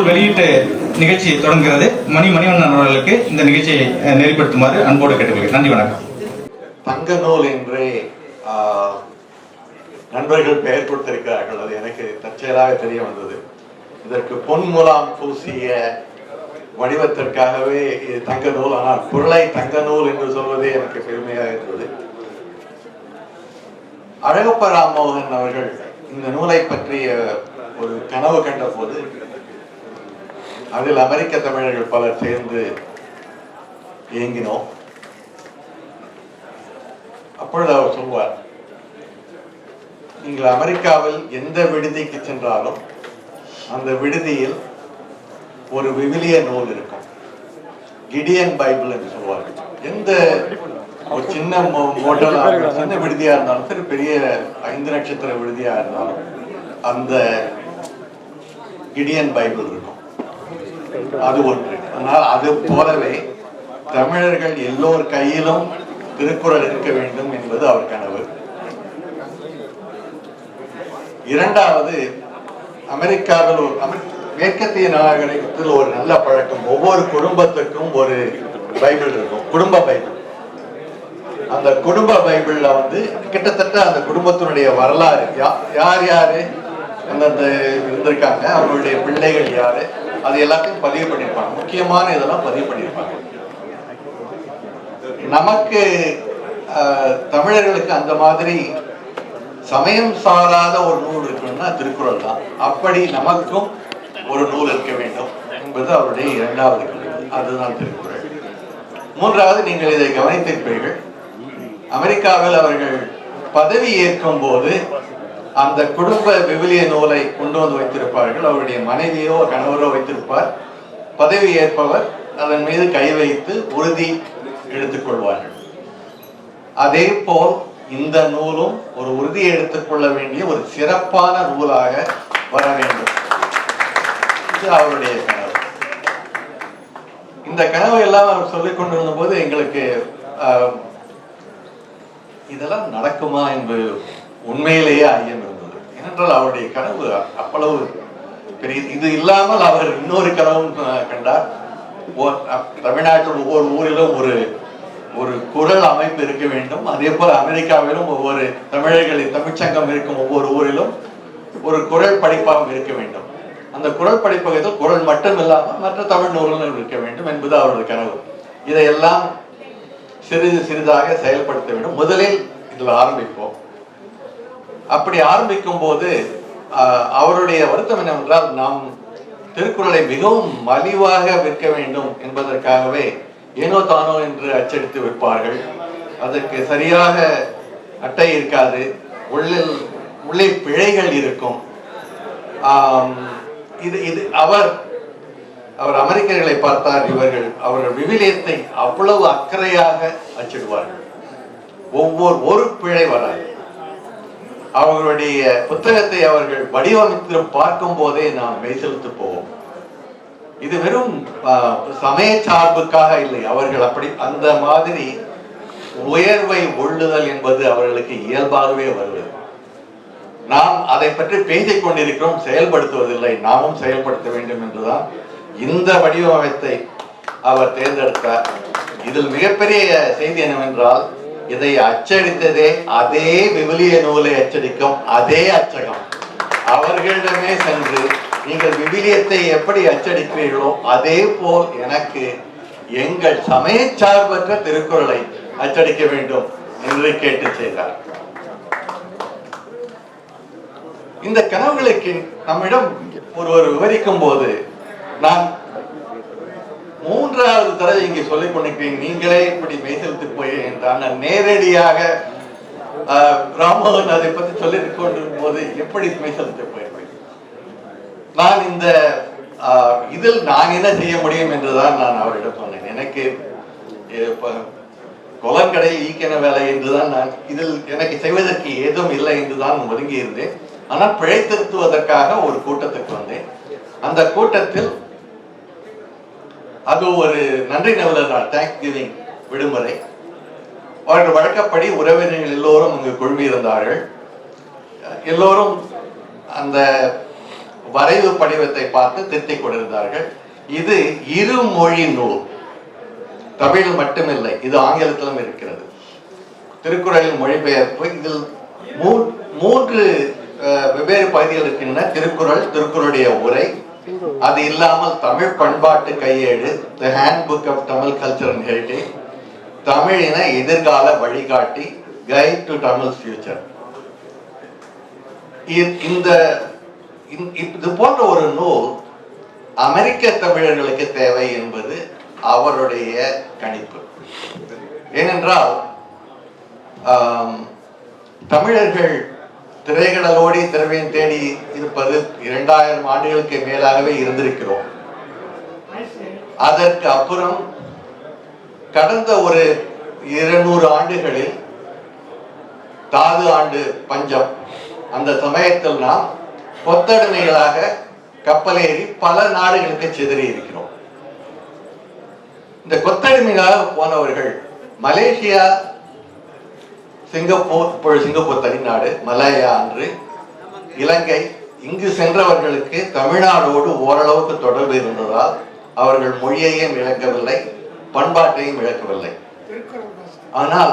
நூல் வெளியீட்டு நிகழ்ச்சி தொடங்குகிறது. மணி மணிவண்ணன் அவர்களுக்கு இந்த நிகழ்ச்சியை நெறிப்படுத்துமாறு அன்போடு கேட்டுக்கொள்கிறேன். நன்றி வணக்கம். தங்க நூல் என்று நண்பர்கள் பெயர் கொடுத்திருக்கிறார்கள். அது எனக்கு தற்செயலாக தெரிய வந்தது. இதற்கு பொன் முலாம் பூசிய வடிவத்திற்காகவே இது தங்க நூல். ஆனால் குரலை தங்க நூல் என்று சொல்வதே எனக்கு பெருமையாக இருந்தது. அழகப்ப ராம்மோகன் அவர்கள் இந்த நூலை பற்றிய ஒரு கனவு கண்ட போது அதில் அமெரிக்க தமிழர்கள் பலர் சேர்ந்து இயங்கினோம். அப்பொழுது அவர் சொல்வார் நீங்கள் அமெரிக்காவில் எந்த விடுதிக்கு சென்றாலும் அந்த விடுதியில் ஒரு விவிலிய நூல் இருக்கும். கிடியன் பைபிள் என்று சொல்வார்கள். எந்த ஒரு சின்ன மோட்டல் சின்ன விடுதியா இருந்தாலும் சரி பெரிய ஐந்து நட்சத்திர விடுதியா இருந்தாலும் அந்த கிடியன் பைபிள் இருக்கும். அது ஒன்று. ஆனால் அது போலவே தமிழர்கள் எல்லோர் கையிலும் திருக்குறள் இருக்க வேண்டும் என்பது அவர் கனவு. இரண்டாவது அமெரிக்காவில் ஒரு அமெரி- மேற்கத்திய நாகரிகத்தில் ஒரு நல்ல பழக்கம். ஒவ்வொரு குடும்பத்துக்கும் ஒரு பைபிள் இருக்கும். குடும்ப பைபிள். அந்த குடும்ப பைபிள்ல வந்து கிட்டத்தட்ட அந்த குடும்பத்தினுடைய வரலாறு. யார் யாரு? அந்தந்த இருந்திருக்காங்க. அவங்களுடைய பிள்ளைகள் யாரு? அது எல்லாத்தையும் பதிவு பண்ணியிருப்பாங்க. முக்கியமான இதெல்லாம் பதிவு பண்ணியிருப்பாங்க. நமக்கு ஆஹ், தமிழர்களுக்கு அந்த மாதிரி சமயம் சாராத ஒரு நூல் இருக்கணும்னா திருக்குறள் தான். அப்படி நமக்கும் ஒரு நூல் இருக்க வேண்டும் என்பது அவருடைய இரண்டாவது கருத்து. அதுதான் திருக்குறள். மூன்றாவது நீங்கள் இதை கவனித்திருப்பீர்கள். அமெரிக்காவில் அவர்கள் பதவி ஏற்கும் போது அந்த குடும்ப விவிலிய நூலை கொண்டு வந்து வைத்திருப்பார்கள். அவருடைய மனைவியோ கணவரோ வைத்திருப்பார். பதவி ஏற்பவர் அதன் மீது கை வைத்து உறுதி எடுத்துக் கொள்வார்கள். அதே போல் இந்த நூலும் ஒரு உறுதி எடுத்துக்கொள்ள வேண்டிய ஒரு சிறப்பான நூலாக வர வேண்டும். இது அவருடைய கனவு. இந்த கனவு எல்லாம் அவர் சொல்லிக் கொண்டிருந்த போது எங்களுக்கு இதெல்லாம் நடக்குமா என்பது உண்மையிலேயே ஐயம் இருந்தது. ஏனென்றால் அவருடைய கனவு அவ்வளவு பெரிய இது இல்லாமல் அவர் இன்னொரு கனவும் கண்டார். தமிழ்நாட்டில் ஒவ்வொரு ஊரிலும் ஒரு ஒரு குரல் அமைப்பு இருக்க வேண்டும். அதே போல அமெரிக்காவிலும் ஒவ்வொரு தமிழர்களின் தமிழ்ச்சங்கம் இருக்கும் ஒவ்வொரு ஊரிலும் ஒரு குரல் படிப்பாகவும் இருக்க வேண்டும். அந்த குரல் படிப்பகத்தில் குரல் மட்டும் இல்லாமல் மற்ற தமிழ் நூல்களும் இருக்க வேண்டும் என்பது அவரது கனவு. இதையெல்லாம் சிறிது சிறிதாக செயல்படுத்த வேண்டும். முதலில் இதில் ஆரம்பிப்போம். அப்படி ஆரம்பிக்கும் போது அவருடைய வருத்தம் என்னவென்றால் நாம் திருக்குறளை மிகவும் மலிவாக விற்க வேண்டும் என்பதற்காகவே ஏனோ தானோ என்று அச்சடித்து விற்பார்கள். அதற்கு சரியாக அட்டை இருக்காது உள்ளில் உள்ளே பிழைகள் இருக்கும். இது இது அவர் அவர் அமெரிக்கர்களை பார்த்தார் இவர்கள் அவர்கள் விவிலியத்தை அவ்வளவு அக்கறையாக அச்சிடுவார்கள். ஒவ்வொரு ஒரு பிழை வராது. அவர்களுடைய புத்தகத்தை அவர்கள் வடிவமைத்து பார்க்கும் போதே நாம் மெய்செலுத்து போவோம். இது வெறும் சமய சார்புக்காக இல்லை. அவர்கள் அப்படி அந்த மாதிரி உயர்வை ஒள்ளுதல் என்பது அவர்களுக்கு இயல்பாகவே வருவது நாம் அதை பற்றி பேசிக் கொண்டிருக்கிறோம் செயல்படுத்துவதில்லை. நாமும் செயல்படுத்த வேண்டும் என்றுதான் இந்த வடிவமைப்பை அவர் தேர்ந்தெடுத்தார். இதில் மிகப்பெரிய செய்தி என்னவென்றால் இதை அச்சடித்ததே அதே விவிலிய நூலை அச்சடிக்கும் அதே அச்சகம். அவர்களிடமே சென்று நீங்கள் விவிலியத்தை எப்படி அச்சடிக்கிறீர்களோ அதே போல் எனக்கு எங்கள் சமயச்சார்பற்ற திருக்குறளை அச்சடிக்க வேண்டும் என்று கேட்டு செய்தார். இந்த கனவுகளுக்கு நம்மிடம் ஒருவர் விவரிக்கும் போது நான் மூன்றாவது தடவை இங்கே சொல்லிக் கொண்டிருக்கிறீங்க நீங்களே இப்படி மெய்செலுத்து போய் என்றால் நான் நேரடியாக ராமோகன் அதை பற்றி சொல்லி கொண்டிருக்கும் போது எப்படி மெய்செலுத்து போயிருப்பேன்? நான் இந்த இதில் நான் என்ன செய்ய முடியும் என்றுதான் நான் அவரிடம் சொன்னேன். எனக்கு இப்ப கொலங்கடையில் ஈக்கென வேலை என்றுதான் நான் இதில் எனக்கு செய்வதற்கு ஏதும் இல்லை என்றுதான் ஒதுங்கி இருந்தேன் ஆனால் பிழை திருத்துவதற்காக ஒரு கூட்டத்துக்கு வந்தேன். அந்த கூட்டத்தில் அது ஒரு நன்றி நவலர் நாள் தேங்க்ஸ் கிவிங் விடுமுறை. அவர்கள் வழக்கப்படி உறவினர்கள் எல்லோரும் அங்கு குழுமியிருந்தார்கள். எல்லோரும் அந்த வரைவு படிவத்தை பார்த்து திருத்திக் கொண்டிருந்தார்கள். இது இருமொழி நூல். தமிழ் மட்டுமில்லை இது ஆங்கிலத்திலும் இருக்கிறது. திருக்குறளின் மொழிபெயர்ப்பு இதில் மூ- மூன்று வெவ்வேறு பகுதிகள் இருக்கின்றன திருக்குறள் திருக்குறளுடைய உரை அது இல்லாமல் தமிழ் பண்பாட்டு கையேடு the handbook of Tamil culture and heritage தமிழின எதிர்கால வழிகாட்டி கைட் டு தமிழ் ஃபியூச்சர் இந்த இது போன்ற ஒரு நூல் அமெரிக்க தமிழர்களுக்கு தேவை என்பது அவருடைய கணிப்பு. ஏனென்றால் தமிழர்கள் திரைகளோடி திரவியம் தேடி இருப்பது இரண்டாயிரம் ஆண்டுகளுக்கு மேலாகவே இருந்திருக்கிறோம். அதற்கு அப்புறம் கடந்த ஒரு இருநூறு ஆண்டுகளில் தாது ஆண்டு பஞ்சம். அந்த சமயத்தில் நாம் கொத்தடிமைகளாக கப்பலேறி பல நாடுகளுக்கு சிதறி இருக்கிறோம். இந்த கொத்தடிமைகளாக போனவர்கள் மலேசியா சிங்கப்பூர் இப்பொழுது சிங்கப்பூர் தனிநாடு மலாயா அன்று இலங்கை இங்கு சென்றவர்களுக்கு தமிழ்நாடோடு ஓரளவுக்கு தொடர்பு இருந்ததால் அவர்கள் மொழியையும் இழக்கவில்லை பண்பாட்டையும் இழக்கவில்லை. ஆனால்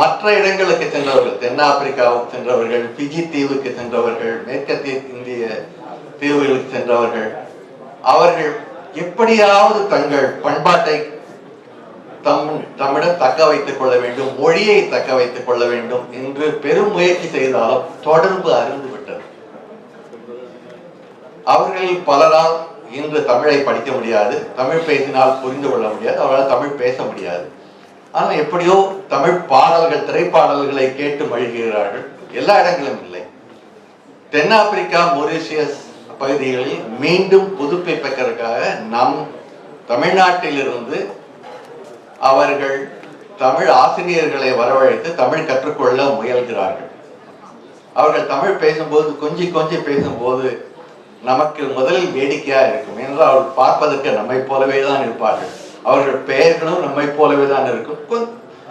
மற்ற இடங்களுக்கு சென்றவர்கள் தென்னாப்பிரிக்காவுக்கு சென்றவர்கள் பிஜி தீவுக்கு சென்றவர்கள் மேற்கத்திய இந்திய தீவுகளுக்கு சென்றவர்கள் அவர்கள் எப்படியாவது தங்கள் பண்பாட்டை தம் தம்மிடம் தக்க வைத்துக் கொள்ள வேண்டும் மொழியை தக்க வைத்துக் கொள்ள வேண்டும் என்று பெரும் முயற்சி செய்தாலும் தொடர்பு அறிந்து விட்டது. அவர்களில் பலரால் இன்று தமிழை படிக்க முடியாது தமிழ் பேசினால் புரிந்து கொள்ள முடியாது அவரால் தமிழ் பேச முடியாது. ஆனால் எப்படியோ தமிழ் பாடல்கள் திரைப்பாடல்களை கேட்டு மழுகிறார்கள் எல்லா இடங்களும் இல்லை. தென்னாப்பிரிக்கா மொரிஷியஸ் பகுதிகளில் மீண்டும் புதுப்பிப்பதற்காக நம் தமிழ்நாட்டிலிருந்து அவர்கள் தமிழ் ஆசிரியர்களை வரவழைத்து தமிழ் கற்றுக்கொள்ள முயல்கிறார்கள். அவர்கள் தமிழ் பேசும்போது கொஞ்சி கொஞ்சி பேசும்போது நமக்கு முதலில் வேடிக்கையா இருக்கும். ஏனென்றால் அவர்கள் பார்ப்பதற்கு நம்மை போலவே தான் இருப்பார்கள். அவர்கள் பெயர்களும் நம்மை போலவே தான் இருக்கும்.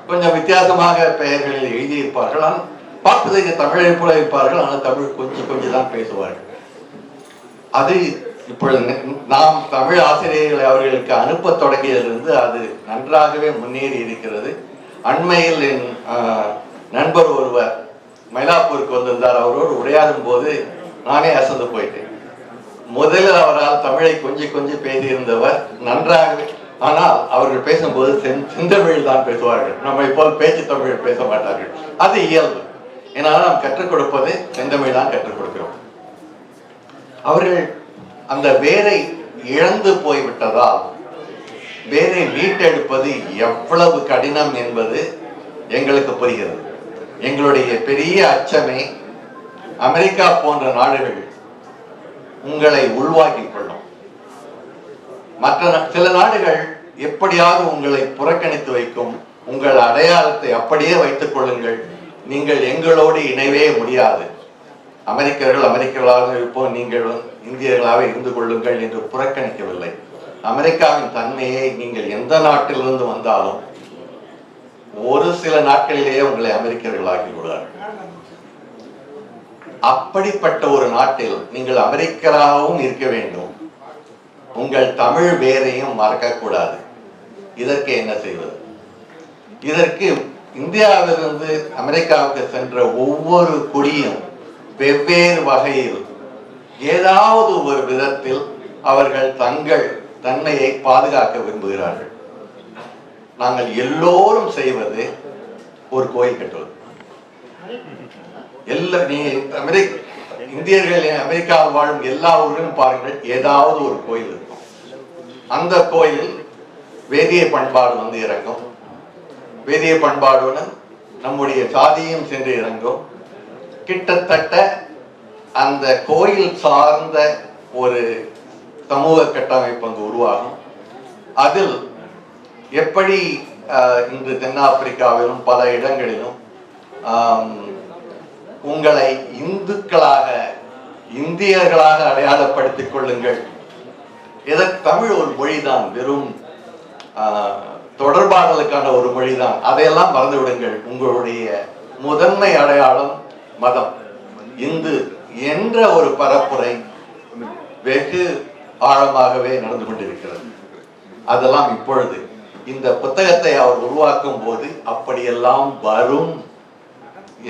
கொஞ்சம் வித்தியாசமாக பெயர்களில் எழுதியிருப்பார்கள். ஆனால் பார்ப்பதற்கு தமிழை போல இருப்பார்கள். ஆனால் தமிழ் கொஞ்சம் கொஞ்சம் தான் பேசுவார்கள். அது இப்பொழுது நாம் தமிழ் ஆசிரியர்களை அவர்களுக்கு அனுப்ப தொடங்கியதிலிருந்து அது நன்றாகவே முன்னேறி இருக்கிறது. அண்மையில் என் நண்பர் ஒருவர் மயிலாப்பூருக்கு வந்திருந்தார். அவரோடு உரையாடும் போது நானே அசந்து போயிட்டேன். முதலில் அவரால் தமிழை கொஞ்சி கொஞ்சம் பேசியிருந்தவர் நன்றாகவே ஆனால் அவர்கள் பேசும்போது செந் செந்தமிழ் தான் பேசுவார்கள். நம்மை போல் பேச்சு தமிழ் பேச மாட்டார்கள். அது இயல்பு. ஏன்னா நாம் கற்றுக் கொடுப்பது செந்தமிழ் தான் கற்றுக் கொடுக்கிறோம். அவர்கள் அந்த வேரை இழந்து போய்விட்டதால் வேரை மீட்டெடுப்பது எவ்வளவு கடினம் என்பது எங்களுக்கு புரிகிறது. எங்களுடைய பெரிய அச்சமே அமெரிக்கா போன்ற நாடுகள் உங்களை உள்வாங்கிக் கொள்ளும். மற்ற சில நாடுகள் எப்படியாவது உங்களை புறக்கணித்து வைக்கும். உங்கள் அடையாளத்தை அப்படியே வைத்துக் கொள்ளுங்கள். நீங்கள் எங்களோடு இணைவே முடியாது. அமெரிக்கர்கள் அமெரிக்கர்களாக இருப்போம். நீங்கள் இந்தியர்களாக இருந்து கொள்ளுங்கள் என்று புறக்கணிக்கவில்லை. அமெரிக்காவின் தன்மையை நீங்கள் எந்த நாட்டிலிருந்து வந்தாலும் ஒரு சில நாட்களிலேயே உங்களை அமெரிக்கர்களாகி விடுவார்கள். அப்படிப்பட்ட ஒரு நாட்டில் நீங்கள் அமெரிக்கராகவும் இருக்க வேண்டும். உங்கள் தமிழ் வேரையும் மறக்கக்கூடாது. இதற்கு என்ன செய்வது? இதற்கு இந்தியாவிலிருந்து அமெரிக்காவுக்கு சென்ற ஒவ்வொரு குடியும் வெவ்வேறு வகையில் ஏதாவது ஒரு விதத்தில் அவர்கள் தங்கள் தன்மையை பாதுகாக்க விரும்புகிறார்கள். நாங்கள் எல்லோரும் செய்வது ஒரு கோயில் கட்டுவது. எல்லா நீ அமெரிக்க இந்தியர்கள் அமெரிக்காவில் வாழும் எல்லா ஊரிலும் பாருங்கள் ஏதாவது ஒரு கோயில் இருக்கும். அந்த கோயில் வேதிய பண்பாடு வந்து இறங்கும். வேதிய பண்பாடுடன் நம்முடைய சாதியும் சென்று இறங்கும். கிட்டத்தட்ட அந்த கோயில் சார்ந்த ஒரு சமூக கட்டமைப்பு அங்கு உருவாகும். அதில் எப்படி இன்று தென்னாப்பிரிக்காவிலும் பல இடங்களிலும் உங்களை இந்துக்களாக இந்தியர்களாக அடையாளப்படுத்திக் கொள்ளுங்கள். இதற்கு தமிழ் ஒரு மொழிதான் வெறும் தொடர்பாடலுக்கான ஒரு மொழிதான். அதையெல்லாம் மறந்து விடுங்கள் உங்களுடைய முதன்மை அடையாளம் மதம். இந்து என்ற ஒரு பரப்புரை வெகு ஆழமாகவே நடந்து கொண்டிருக்கிறது. அதெல்லாம் இப்பொழுது இந்த புத்தகத்தை அவர் உருவாக்கும் போது அப்படியெல்லாம் வரும்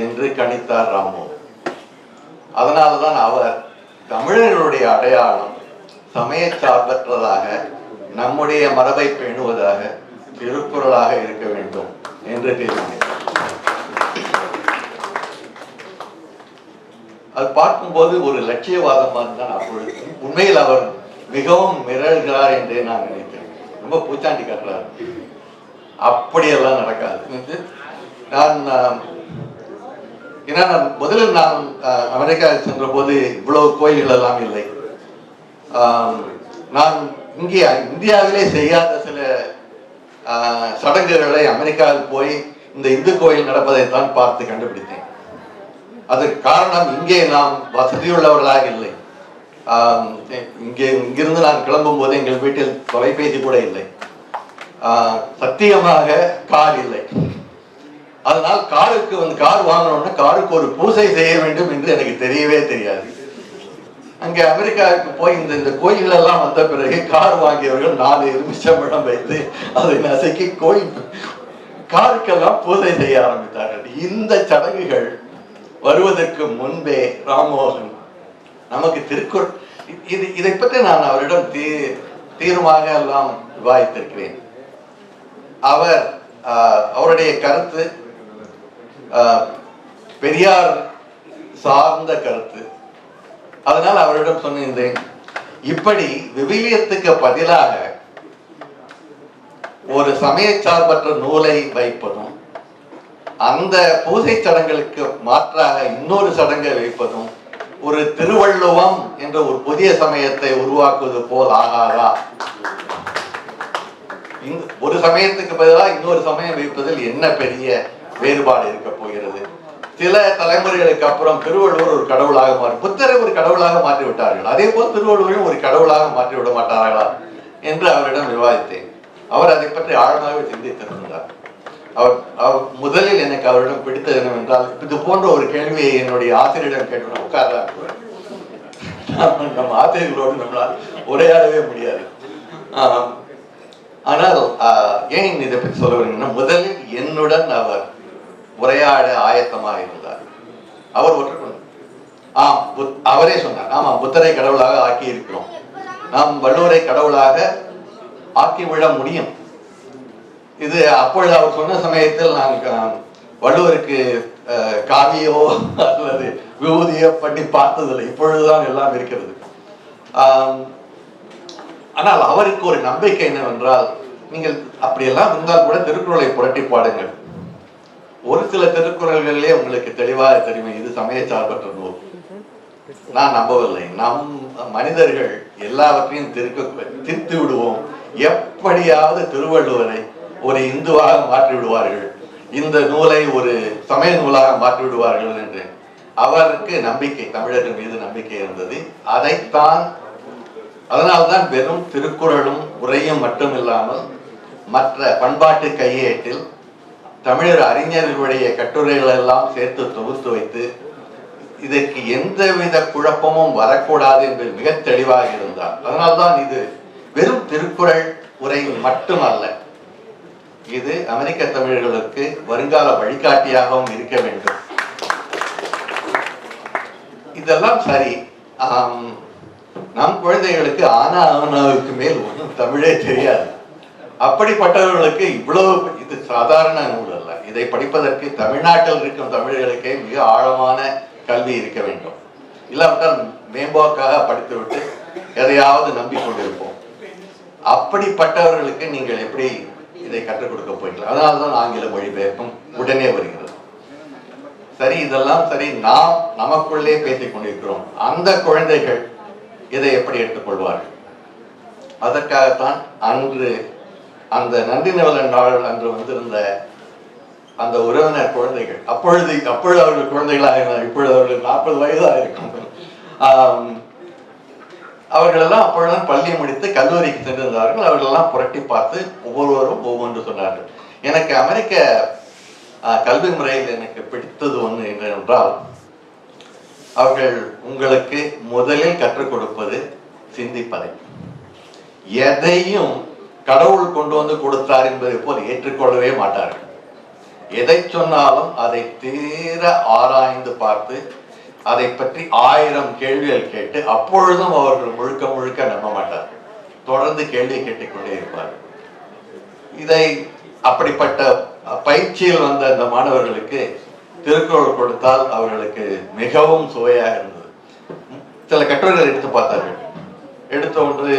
என்று கணித்தார் ராமோ. அதனால்தான் அவர் தமிழர்களுடைய அடையாளம் சமய சார்பற்றதாக நம்முடைய மரபை பேணுவதாக திருக்குறளாக இருக்க வேண்டும் என்று தீர்மானித்தார் அது பார்க்கும்போது ஒரு லட்சியவாதமாக தான் அப்பொழுது உண்மையில் அவர் மிகவும் மிரள்கிறார் என்றே நான் நினைத்தேன் ரொம்ப பூச்சாண்டி காட்டுறார். அப்படியெல்லாம் நடக்காது. நான் ஏன்னா நான் முதலில் நான் அமெரிக்கா சென்ற போது இவ்வளவு கோயில்கள் எல்லாம் இல்லை. நான் இங்கே இந்தியாவிலே செய்யாத சில சடங்குகளை அமெரிக்காவில் போய் இந்த இந்து கோயில் நடப்பதைத்தான் பார்த்து கண்டுபிடித்தேன். அதுக்கு காரணம் இங்கே நாம் வசதியுள்ளவர்களாக இல்லை. இங்கே இங்கிருந்து நான் கிளம்பும் போது எங்கள் வீட்டில் தொலைபேசி கூட இல்லை. சத்தியமாக கார் இல்லை. அதனால் காருக்கு வந்து கார் வாங்கணும்னா காருக்கு ஒரு பூசை செய்ய வேண்டும் என்று எனக்கு தெரியவே தெரியாது. அங்கே அமெரிக்காவுக்கு போய் இந்த இந்த கோயிலெல்லாம் எல்லாம் வந்த பிறகு கார் வாங்கியவர்கள் நாலு எலுமிச்சம்பழம் வைத்து அதை நசுக்கி கோயில் காருக்கெல்லாம் பூஜை செய்ய ஆரம்பித்தார்கள். இந்த சடங்குகள் வருவதற்கு முன்பே ராமமோகன் நமக்கு திருக்குறள் இது இதை பற்றி நான் அவரிடம் தீ தீர்மாக எல்லாம் விவாதித்திருக்கிறேன். அவர் ஆஹ், அவருடைய கருத்து ஆஹ், பெரியார் சார்ந்த கருத்து. அதனால் அவரிடம் சொன்னிருந்தேன் இப்படி விவிலியத்துக்கு பதிலாக ஒரு சமய சார்பற்ற நூலை வைப்பதும் அந்த பூசை சடங்குகளுக்கு மாற்றாக இன்னொரு சடங்கை வைப்பதும் ஒரு திருவள்ளுவம் என்ற ஒரு புதிய சமயத்தை உருவாக்குவது போல் ஆகாதா? ஒரு சமயத்துக்கு பதிலாக இன்னொரு சமயம் வைப்பதில் என்ன பெரிய வேறுபாடு இருக்க போகிறது? சில தலைமுறைகளுக்கு அப்புறம் திருவள்ளுவர் ஒரு கடவுளாக மாறி புத்தரை ஒரு கடவுளாக மாற்றி விட்டார்கள். அதே போல் திருவள்ளுவரையும் ஒரு கடவுளாக மாற்றி விட மாட்டார்களா? என்று அவரிடம் விவாதித்தேன். அவர் அதை பற்றி ஆழமாக சிந்தித்திருந்தார். அவர் அவர் முதலில் எனக்கு அவரிடம் பிடித்தது என்னவென்றால் இது போன்ற ஒரு கேள்வியை என்னுடைய ஆசிரியரிடம் கேட்டு உட்கார்தான் நம்ம ஆசிரியர்களோடு நம்மளால் உரையாடவே முடியாது. ஆம், ஆனால் ஏன் இதை பற்றி சொல்ல வேண்டும் முதலில் என்னுடன் அவர் உரையாட ஆயத்தமாக இருந்தார். அவர் ஒற்றுக்கொண்டு ஆம் புத்- அவரே சொன்னார். ஆமா புத்தரை கடவுளாக ஆக்கி இருக்கிறோம் நாம் வள்ளுவரை கடவுளாக ஆக்கி விட முடியும். இது அப்பொழுது அவர் சொன்ன சமயத்தில் நான் வள்ளுவருக்கு ஆஹ், காவியோ அல்லது விபூதியோ பண்ணி பார்த்ததில்லை. இப்பொழுதுதான் எல்லாம் இருக்கிறது. ஆனால் அவருக்கு ஒரு நம்பிக்கை என்னவென்றால் நீங்கள் அப்படியெல்லாம் இருந்தால் கூட திருக்குறளை புரட்டி பாடுங்கள். ஒரு சில திருக்குறள்களிலே உங்களுக்கு தெளிவாக தெரியும் இது சமய சார்பற்ற நூல். நான் நம்பவில்லை. நம் மனிதர்கள் எல்லாவற்றையும் திருக்க திருத்தி விடுவோம். எப்படியாவது திருவள்ளுவரை ஒரு இந்துவாக மாற்றி விடுவார்கள் இந்த நூலை ஒரு சமய நூலாக மாற்றி விடுவார்கள் என்று அவருக்கு நம்பிக்கை தமிழர்கள் மீது நம்பிக்கை இருந்தது. அதைத்தான் அதனால்தான் வெறும் திருக்குறளும் உரையும் மட்டும் இல்லாமல் மற்ற பண்பாட்டு கையேட்டில் தமிழர் அறிஞர்களுடைய கட்டுரைகள் எல்லாம் சேர்த்து தொகுத்து வைத்து இதற்கு எந்தவித குழப்பமும் வரக்கூடாது என்று மிக தெளிவாக இருந்தார். அதனால்தான் இது வெறும் திருக்குறள் உரை மட்டுமல்ல இது அமெரிக்க தமிழர்களுக்கு வருங்கால வழிகாட்டியாகவும் இருக்க வேண்டும். இதெல்லாம் சரி. நம் குழந்தைகளுக்கு ஆனா ஆனாவுக்கு மேல் ஒன்றும் தமிழே தெரியாது. அப்படிப்பட்டவர்களுக்கு இவ்வளவு இது சாதாரண நூல் அல்ல. இதை படிப்பதற்கு தமிழ்நாட்டில் இருக்கும் தமிழர்களுக்கே மிக ஆழமான கல்வி இருக்க வேண்டும். இல்லாவிட்டால் மேம்போக்காக படித்துவிட்டு எதையாவது நம்பிக்கொண்டிருப்போம். அப்படிப்பட்டவர்களுக்கு நீங்கள் எப்படி இதை கற்றுக் கொடுக்க போயின்றது அதனால தான் ஆங்கில மொழிபெயர்ப்பும் உடனே வருகிறது. சரி இதெல்லாம் சரி நாம் நமக்குள்ளே பேசிக் கொண்டிருக்கிறோம். அந்த குழந்தைகள் இதை எப்படி எடுத்துக்கொள்வார்கள் அதற்காகத்தான் அன்று அந்த நன்றி நிவலன் நாள் அன்று வந்திருந்த அந்த உறவினர் குழந்தைகள் அப்பொழுது அப்பொழுது அவர்கள் குழந்தைகளாக இப்பொழுது அவர்கள் நாற்பது வயதாக இருக்கும். அவர்களெல்லாம் அப்பொழுதுதான் பள்ளி முடித்து கல்லூரிக்கு சென்றிருந்தார்கள். அவர்களெல்லாம் புரட்டி பார்த்து ஒவ்வொருவரும் ஒவ்வொன்று சொன்னார்கள். எனக்கு அமெரிக்க கல்வி முறையில் எனக்கு பிடித்தது ஒன்று என்னவென்றால் அவர்கள் உங்களுக்கு முதலில் கற்றுக் கொடுப்பது சிந்திப்பதை. எதையும் கடவுள் கொண்டு வந்து கொடுத்தார் என்பதை போல் ஏற்றுக்கொள்ளவே மாட்டார்கள். எதை சொன்னாலும் அதை தீர ஆராய்ந்து பார்த்து அதை பற்றி ஆயிரம் கேள்விகள் கேட்டு அப்பொழுதும் அவர்கள் முழுக்க முழுக்க நம்ப மாட்டார்கள். தொடர்ந்து கேள்வி கேட்டுக்கொண்டே இருப்பார்கள். இதை அப்படிப்பட்ட பயிற்சியில் வந்த அந்த மாணவர்களுக்கு திருக்குறள் கொடுத்தால் அவர்களுக்கு மிகவும் சுவையாக இருந்தது. சில கட்டுரைகள் எடுத்து பார்த்தார்கள். எடுத்த ஒன்று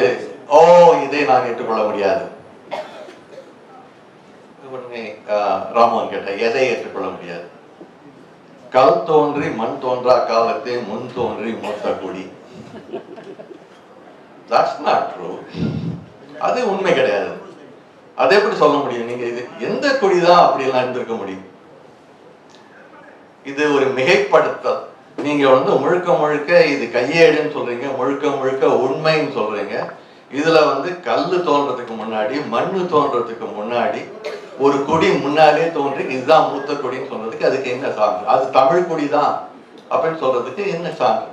ஓ இதை நான் ஏற்றுக்கொள்ள முடியாது. உடனே ராமன் கேட்ட எதை ஏற்றுக்கொள்ள முடியாது? கல் தோன்றி மண் தோன்றா காலத்தை முன் தோன்றி மூத்த கொடி. தட்ஸ் நாட் ட்ரூ அது உண்மை கிடையாது. அதை எப்படி சொல்ல முடியும்? நீங்க இது எந்த கொடிதான் தான் அப்படியெல்லாம் இருந்திருக்க முடியும்? இது ஒரு மிகைப்படுத்தல். நீங்க வந்து முழுக்க முழுக்க இது கையேடுன்னு சொல்றீங்க முழுக்க முழுக்க உண்மைன்னு சொல்றீங்க. இதுல வந்து கல்லு தோன்றதுக்கு முன்னாடி மண்ணு தோன்றதுக்கு முன்னாடி ஒரு கொடி முன்னாலே தோன்றி இதுதான் மூத்த கொடின்னு சொல்றதுக்கு அதுக்கு என்ன சான்று? அது தமிழ் கொடி தான் அப்படின்னு சொல்றதுக்கு என்ன சான்று?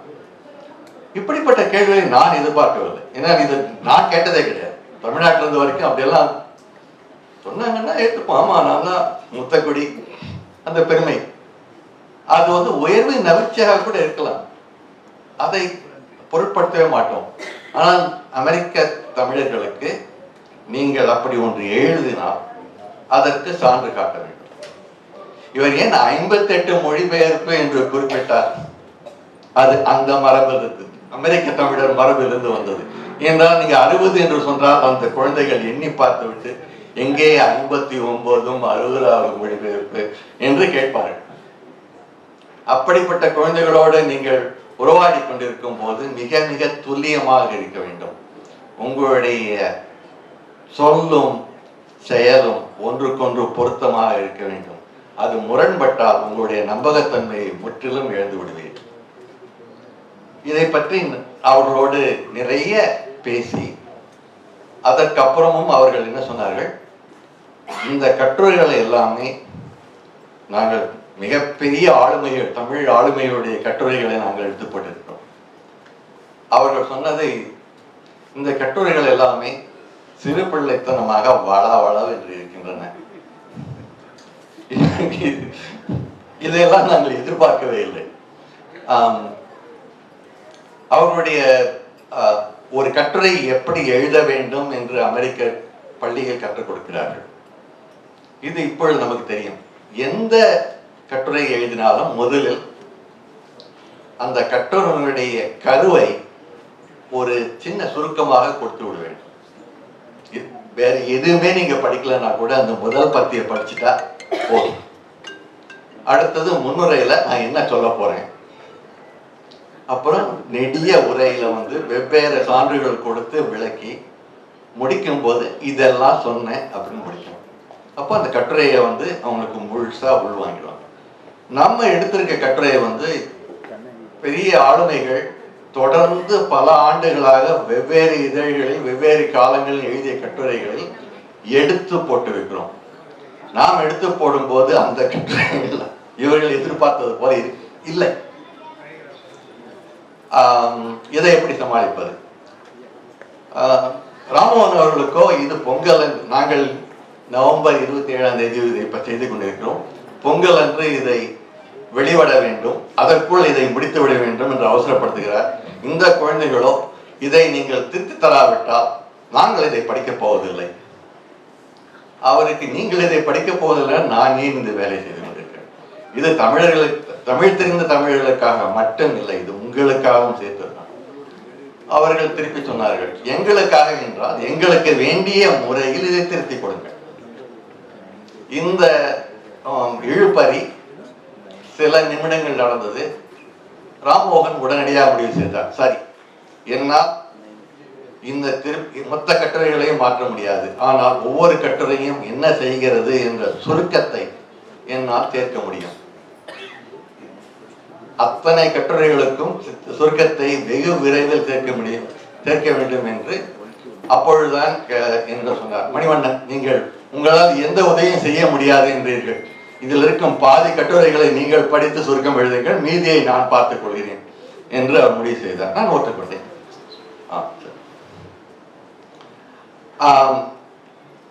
இப்படிப்பட்ட கேள்விகளை நான் எதிர்பார்க்கவில்லை. ஏன்னா இது நான் கேட்டதே கிடையாது. தமிழ்நாட்டில இருந்து வரைக்கும் அப்படியெல்லாம் சொன்னாங்கன்னா ஏற்றுப்போம் ஆமா நான் தான் முத்தக்குடி அந்த பெருமை. அது வந்து உயர்வு நவிர்ச்சியாக கூட இருக்கலாம். அதை பொருட்படுத்தவே மாட்டோம். ஆனால் அமெரிக்க தமிழர்களுக்கு நீங்கள் அப்படி ஒன்று எழுதினால் அதற்கு சான்று காட்ட வேண்டும். இவர் ஏன் ஐம்பத்தி எட்டு மொழிபெயர்ப்பு என்று குறிப்பிட்டார்? அது அந்த மரபிலிருந்து அமெரிக்க தமிழர் மரபிலிருந்து வந்தது. என்றால் நீங்க அறுபது என்று சொன்னால் அந்த குழந்தைகள் எண்ணி பார்த்து விட்டு எங்கே ஐம்பத்தி ஒன்பதும் அறுபதாவது மொழிபெயர்ப்பு? என்று கேட்பார்கள். அப்படிப்பட்ட குழந்தைகளோடு நீங்கள் உறவாடி கொண்டிருக்கும் போது மிக மிக துல்லியமாக இருக்க வேண்டும். உங்களுடைய சொல்லும் செயலும் ஒன்றுக்கொன்று பொருத்தமாக இருக்க வேண்டும். அது முரண்பட்டால் உங்களுடைய நம்பகத்தன்மையை முற்றிலும் இழந்து விடுவீர்கள் இதை பற்றி அவர்களோடு நிறைய பேசி அதற்கப்புறமும் அவர்கள் என்ன சொன்னார்கள்? இந்த கட்டுரைகளை எல்லாமே நாங்கள் மிகப்பெரிய ஆளுமைகள் தமிழ் ஆளுமைகளுடைய கட்டுரைகளை நாங்கள் எடுத்து போட்டிருக்கிறோம் அவர்கள் சொன்னதை இந்த கட்டுரைகள் எல்லாமே சிறு பிள்ளைத்தனமாக வள வள இருக்கின்றன. இதையெல்லாம் நாங்கள் எதிர்பார்க்கவே இல்லை. அவர்களுடைய ஒரு கட்டுரை எப்படி எழுத வேண்டும் என்று அமெரிக்க பள்ளிகள் கற்றுக் கொடுக்கிறார்கள். இது இப்பொழுது நமக்கு தெரியும். எந்த கட்டுரை எழுதினாலும் முதலில் அந்த கட்டுரையினுடைய கருவை ஒரு சின்ன சுருக்கமாக கொடுத்து விட வேண்டும். வேற எதுவுமே நீங்க படிக்கலைன்னா கூட அந்த முதல் பத்தியை படிச்சுட்டா போதும். அடுத்தது முன்னுரையில நான் என்ன சொல்ல போறேன்? அப்புறம் நெடிய உரையில வந்து வெவ்வேறு சான்றுகள் கொடுத்து விளக்கி முடிக்கும் போது இதெல்லாம் சொன்னேன் அப்படின்னு முடிக்கணும். அப்போ அந்த கட்டுரையை வந்து அவங்களுக்கு முழுசா உள்வாங்கிடுவாங்க. நம்ம எடுத்திருக்க கட்டுரையை வந்து பெரிய ஆளுமைகள் தொடர்ந்து பல ஆண்டுகளாக வெவ்வேறு இதழ்களில் வெவ்வேறு காலங்களில் எழுதிய கட்டுரைகளில் எடுத்து போட்டு வைக்கிறோம் நாம் எடுத்து போடும்போது அந்த கட்டுரைகள் இவர்கள் எதிர்பார்த்தது போல இல்லை. இதை எப்படி சமாளிப்பது? ஆஹ், ராமமோகன் அவர்களுக்கோ இது பொங்கல் நாங்கள் நவம்பர் இருபத்தி ஏழாம் தேதி இதை இப்போ செய்து கொண்டிருக்கிறோம். பொங்கல் அன்று இதை வெளிவிட வேண்டும் அதற்குள் இதை முடித்து விட வேண்டும் என்று அவசரப்படுத்துகிறார். இந்த குழந்தைகளோ இதை நீங்கள் திருத்தி தராவிட்டால் நாங்கள் இதை படிக்கப் போவதில்லை. அவருக்கு நீங்கள் இதை படிக்கப் போவதில்லை நான் ஏன் இந்த வேலை செய்து கொண்டிருக்கிறேன்? இது தமிழர்களுக்கு தமிழ் தெரிந்த தமிழர்களுக்காக மட்டும் இல்லை இது உங்களுக்காகவும் சேர்த்து அவர்கள் திருப்பி சொன்னார்கள் எங்களுக்காக என்றால் எங்களுக்கு வேண்டிய முறையில் இதை திருத்தி கொடுங்கள். இந்த ஆம், இழுபறி சில நிமிடங்கள் நடந்தது. ராம்மோகன் உடனடியாக முடிவு செய்தார். சரி. என்னால் இந்த திருப்பி மொத்த கட்டுரைகளையும் மாற்ற முடியாது. ஆனால் ஒவ்வொரு கட்டுரையும் என்ன செய்கிறது என்ற சுருக்கத்தை என்னால் சேர்க்க முடியும். அத்தனை கட்டுரைகளுக்கும் சுருக்கத்தை வெகு விரைவில் சேர்க்க முடியும் சேர்க்க வேண்டும் என்று அப்பொழுதுதான் என்று சொன்னார். மணிவண்ணன் நீங்கள் உங்களால் எந்த உதவியும் செய்ய முடியாது என்றீர்கள். இதில் இருக்கும் பாதி கட்டுரைகளை நீங்கள் படித்து சுருக்கம் எழுதுங்கள் மீதியை நான் பார்த்துக் கொள்கிறேன் என்று அவர் முடிவு செய்தார். நான் ஒத்துக்கொண்டேன் ஆ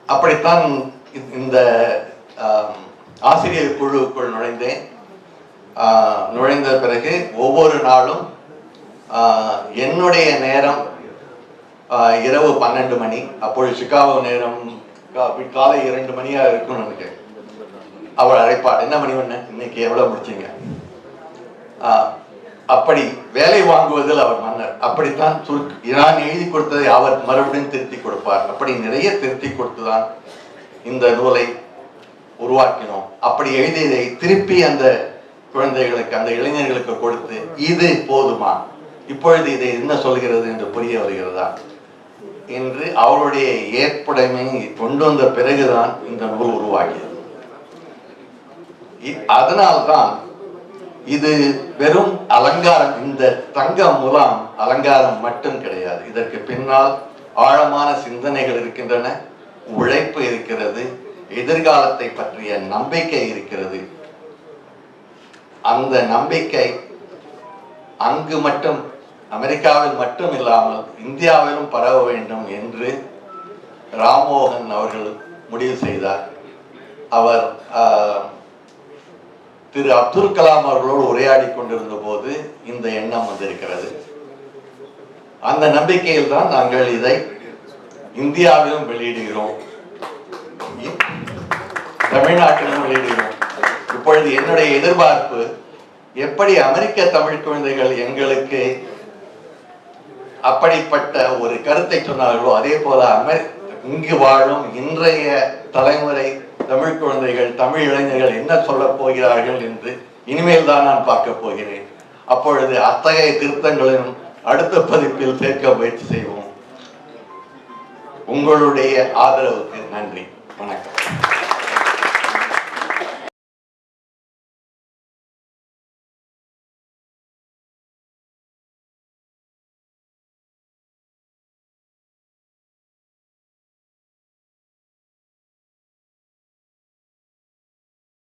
அப்படித்தான் இந்த ஆசிரியர் குழுவுக்குள் நுழைந்தேன். நுழைந்த பிறகு ஒவ்வொரு நாளும் என்னுடைய நேரம் இரவு பன்னெண்டு மணி அப்பொழுது சிகாகோ நேரம் கா- காலை இரண்டு மணியாக இருக்கும்னு நினைக்கிறேன். அவள் அழைப்பாள். என்ன மணி ஒண்ணு? இன்னைக்கு எவ்வளவு முடிச்சீங்க? அப்படி வேலை வாங்குவதில் அவர் மன்னர். அப்படித்தான் சுருக்கு நான் எழுதி கொடுத்ததை அவர் மறுபடியும் திருத்தி கொடுப்பார். அப்படி நிறைய திருத்தி கொடுத்துதான் இந்த நூலை உருவாக்கினோம். அப்படி எழுதியதை திருப்பி அந்த குழந்தைகளுக்கு அந்த இளைஞர்களுக்கு கொடுத்து இது போதுமா? இப்பொழுது இதை என்ன சொல்கிறது என்று புரிய வருகிறதா? என்று அவருடைய ஏற்புடைமையை கொண்டு வந்த பிறகுதான் இந்த நூல் உருவாகியது. அதனால்தான் இது வெறும் அலங்காரம் இந்த தங்க முலாம் அலங்காரம் மட்டும் கிடையாது. இதற்கு பின்னால் ஆழமான சிந்தனைகள் இருக்கின்றன உழைப்பு இருக்கிறது எதிர்காலத்தை பற்றிய நம்பிக்கை இருக்கிறது. அந்த நம்பிக்கை அங்கு மட்டும் அமெரிக்காவில் மட்டும் இல்லாமல் இந்தியாவிலும் பரவ வேண்டும் என்று ராம்மோகன் அவர்கள் முடிவு செய்தார். அவர் ஆஹ், திரு அப்துல் கலாம் அவர்களோடு உரையாடி கொண்டிருந்த போது இந்த எண்ணம் வந்திருக்கிறது. அந்த நம்பிக்கையில் தான் நாங்கள் இதை இந்தியாவிலும் வெளியிடுகிறோம். தமிழ்நாட்டிலும் வெளியிடுகிறோம். இப்பொழுது என்னுடைய எதிர்பார்ப்பு எப்படி அமெரிக்க தமிழ் குழந்தைகள் எங்களுக்கு அப்படிப்பட்ட ஒரு கருத்தை சொன்னார்களோ அதே போல அமெரி இங்கு வாழும் இன்றைய தலைமுறை தமிழ் குழந்தைகள் தமிழ் இளைஞர்கள் என்ன சொல்லப் போகிறார்கள் என்று இனிமேல் தான் நான் பார்க்க போகிறேன். அப்பொழுது அத்தகைய திருத்தங்களையும் அடுத்த பதிப்பில் சேர்க்க முயற்சி செய்வோம். உங்களுடைய ஆதரவுக்கு நன்றி. வணக்கம்.